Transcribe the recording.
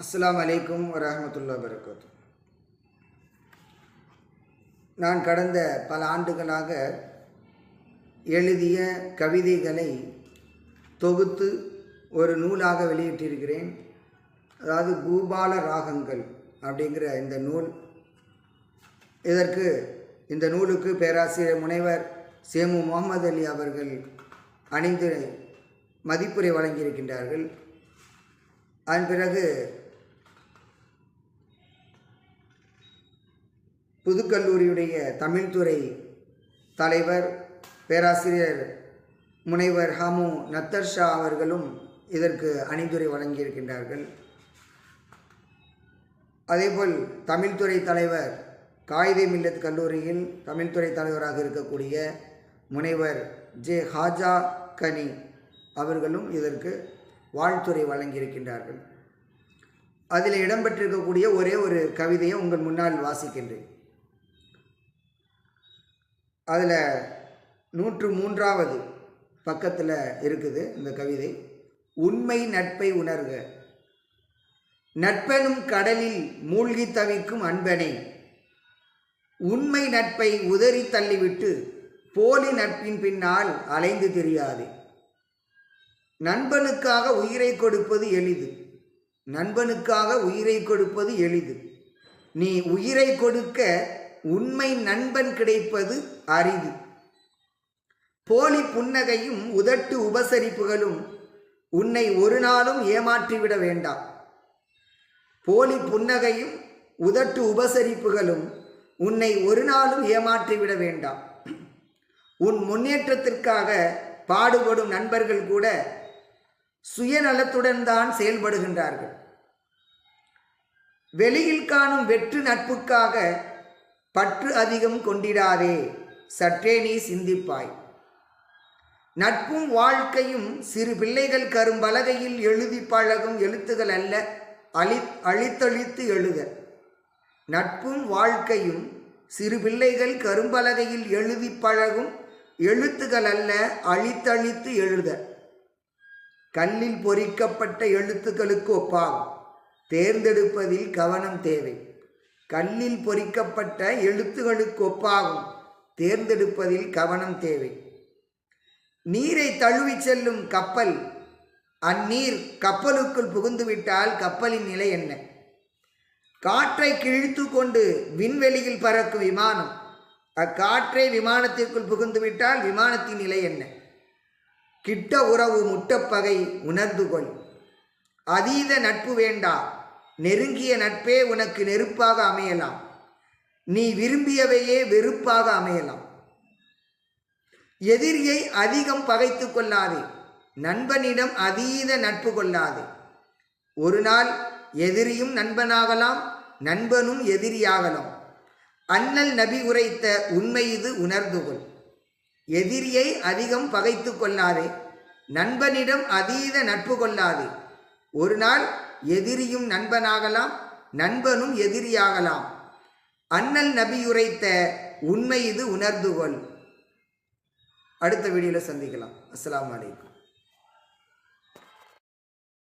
அஸ்லாம் அலைக்கும் வரமத்துல்லா வரகாத்து நான் கடந்த பல ஆண்டுகளாக எழுதிய கவிதைகளை தொகுத்து ஒரு நூலாக வெளியிட்டிருக்கிறேன். அதாவது பூபால ராகங்கள் அப்படிங்கிற இந்த நூல். இதற்கு இந்த நூலுக்கு பேராசிரியர் முனைவர் சேமு முகமது அலி அவர்கள் அணிந்து மதிப்புரை வழங்கியிருக்கின்றார்கள். அதன் பிறகு புதுக்கல்லூரியுடைய தமிழ்துறை தலைவர் பேராசிரியர் முனைவர் ஹாமு நத்தர்ஷா அவர்களும் இதற்கு அணிந்துரை வழங்கியிருக்கின்றார்கள். அதேபோல் தமிழ்துறை தலைவர் காயிதே மில்லத் கல்லூரியில் தமிழ்துறை தலைவராக இருக்கக்கூடிய முனைவர் ஜே ஹாஜா கனி அவர்களும் இதற்கு வாழ்த்துறை வழங்கியிருக்கின்றார்கள். அதில் இடம்பெற்றிருக்கக்கூடிய ஒரே ஒரு கவிதையை உங்கள் முன்னால் வாசிக்கின்றேன். அதில் நூற்று மூன்றாவது பக்கத்தில் இருக்குது இந்த கவிதை. உண்மை நட்பை உணர்க. நட்பெனும் கடலில் மூழ்கி தவிக்கும் அன்பனை. உண்மை நட்பை உதறி தள்ளிவிட்டு போலி நட்பின் பின்னால் அலைந்து தெரியாது. நண்பனுக்காக உயிரை கொடுப்பது எளிது. நண்பனுக்காக உயிரை கொடுப்பது எளிது. நீ உயிரை கொடுக்க உண்மை நண்பன் கிடைப்பது அரிது போலி புன்னகையும் உதட்டு உபசரிப்புகளும் உன்னை ஒரு நாளும் ஏமாற்றிவிட வேண்டாம். போலி புன்னகையும் உதட்டு உபசரிப்புகளும் உன்னை ஒரு நாளும் ஏமாற்றிவிட வேண்டாம். உன் முன்னேற்றத்திற்காக பாடுபடும் நண்பர்கள் கூட சுயநலத்துடன் தான் செயல்படுகின்றார்கள். வெளியில் காணும் வெற்று நட்புக்காக பற்று அதிகம் கொண்டிடாதே சற்றே நீ சிந்திப்பாய். நட்பும் வாழ்க்கையும் சிறு பிள்ளைகள் கரும்பலகையில் எழுதி பழகும் எழுத்துகள் அல்ல அழி அழித்தழித்து எழுத நட்பும் வாழ்க்கையும் சிறு பிள்ளைகள் கரும்பலகையில் எழுதி பழகும் எழுத்துகள் அல்ல அழித்தழித்து எழுத கல்லில் பொறிக்கப்பட்ட எழுத்துக்களுக்கு ஒப்பாகும். தேர்ந்தெடுப்பதில் கவனம் தேவை. கல்லில் பொறிக்கப்பட்ட எழுத்துகளுக்கு ஒப்பாகும். தேர்ந்தெடுப்பதில் கவனம் தேவை. நீரை தழுவி செல்லும் கப்பல் அந்நீர் கப்பலுக்குள் புகுந்துவிட்டால் கப்பலின் நிலை என்ன? காற்றை கிழித்து கொண்டு விண்வெளியில் பறக்கும் விமானம் அக்காற்றை விமானத்திற்குள் புகுந்துவிட்டால் விமானத்தின் நிலை என்ன? கிட்ட உறவு முட்டப்பகை உணர்ந்து கொள். அதீத நட்பு வேண்டா. நெருங்கிய நட்பே உனக்கு நெருப்பாக அமையலாம். நீ விரும்பியவையே வெறுப்பாக அமையலாம். எதிரியை அதிகம் பகைத்து கொள்ளாதே. நண்பனிடம் அதீத நட்பு கொள்ளாதே. ஒரு நாள் எதிரியும் நண்பனாகலாம் நண்பனும் எதிரியாகலாம். அண்ணல் நபி உரைத்த உண்மை இது உணர்ந்து கொள். எதிரியை அதிகம் பகைத்து கொள்ளாதே. நண்பனிடம் அதீத நட்பு கொள்ளாதே. ஒரு நாள் எதிரியும் நண்பனாகலாம் நண்பனும் எதிரியாகலாம். அண்ணல் நபியுரைத்த உண்மை இது உணர்ந்துகொள் அடுத்த வீடியோவில் சந்திக்கலாம். அஸ்லாம் வலைக்கம்